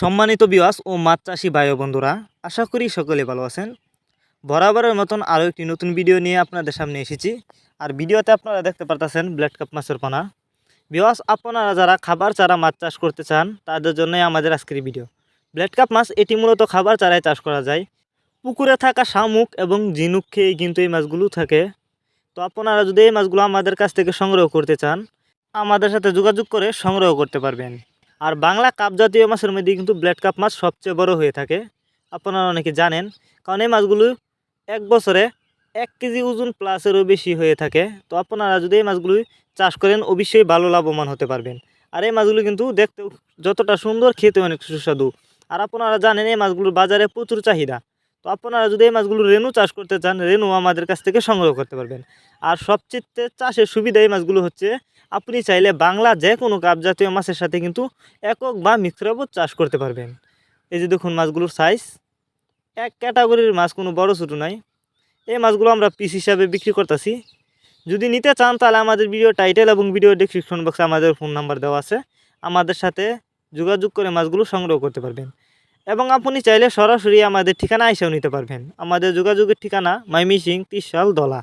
সম্মানিত বিওয়াস ও মাছ চাষি ভাই বন্ধুরা, আশা করি সকলে ভালো আছেন। বরাবরের মতন আরও একটি নতুন ভিডিও নিয়ে আপনাদের সামনে এসেছি। আর ভিডিওতে আপনারা দেখতে পারতেছেন ব্ল্যাড কাপ মাছের পানা। বিওয়াস আপনারা যারা খাবার চারা মাছ চাষ করতে চান, তাদের জন্যই আমাদের আজকের ভিডিও ব্ল্যাড কাপ মাছ, এটি মূলত খাবার চারায় চাষ করা যায়। পুকুরে থাকা শামুক এবং ঝিনুক খেয়ে কিন্তু এই মাছগুলো থাকে। তো আপনারা যদি এই মাছগুলো আমাদের কাছ থেকে সংগ্রহ করতে চান, আমাদের সাথে যোগাযোগ করে সংগ্রহ করতে পারবেন। আর বাংলা কাপ জাতীয় মাছের মধ্যে কিন্তু ব্ল্যাড কাপ মাছ সবচেয়ে বড় হয়ে থাকে। আপনারা অনেকে জানেন, কারণ এই মাছগুলো এক বছরে এক কেজি ওজন প্লাসেরও বেশি হয়ে থাকে। তো আপনারা যদি এই মাছগুলো চাষ করেন, অবশ্যই ভালো লাভবান হতে পারবেন। আর এই মাছগুলো কিন্তু দেখতেও যতটা সুন্দর খেতে অনেক সুস্বাদু। আর আপনারা জানেন, এই মাছগুলোর বাজারে প্রচুর চাহিদা। তো আপনারা যদি এই মাছগুলো রেনু চাষ করতে চান, রেনু আমাদের কাছ থেকে সংগ্রহ করতে পারবেন। আর সবচেয়ে চাষের সুবিধা এই মাছগুলো হচ্ছে আপনি চাইলে বাংলা যে কোনো কাপ জাতীয় মাছের সাথে কিন্তু একক বা মিক্সরাবও চাষ করতে পারবেন। এই যে দেখুন মাছগুলোর সাইজ এক ক্যাটাগরির মাছ কোনো বড় ছোটো নাই। এই মাছগুলো আমরা পিস হিসাবে বিক্রি করতেছি। যদি নিতে চান তাহলে আমাদের ভিডিও টাইটেল এবং ভিডিও ডিসক্রিপশন বক্সে আমাদের ফোন নাম্বার দেওয়া আছে। আমাদের সাথে যোগাযোগ করে মাছগুলো সংগ্রহ করতে পারবেন। এবং আপনি চাইলে সরাসরি আমাদের ঠিকানা এসেও নিতে পারবেন। আমাদের যোগাযোগের ঠিকানা মাইমিসিং তিরশাল দলা।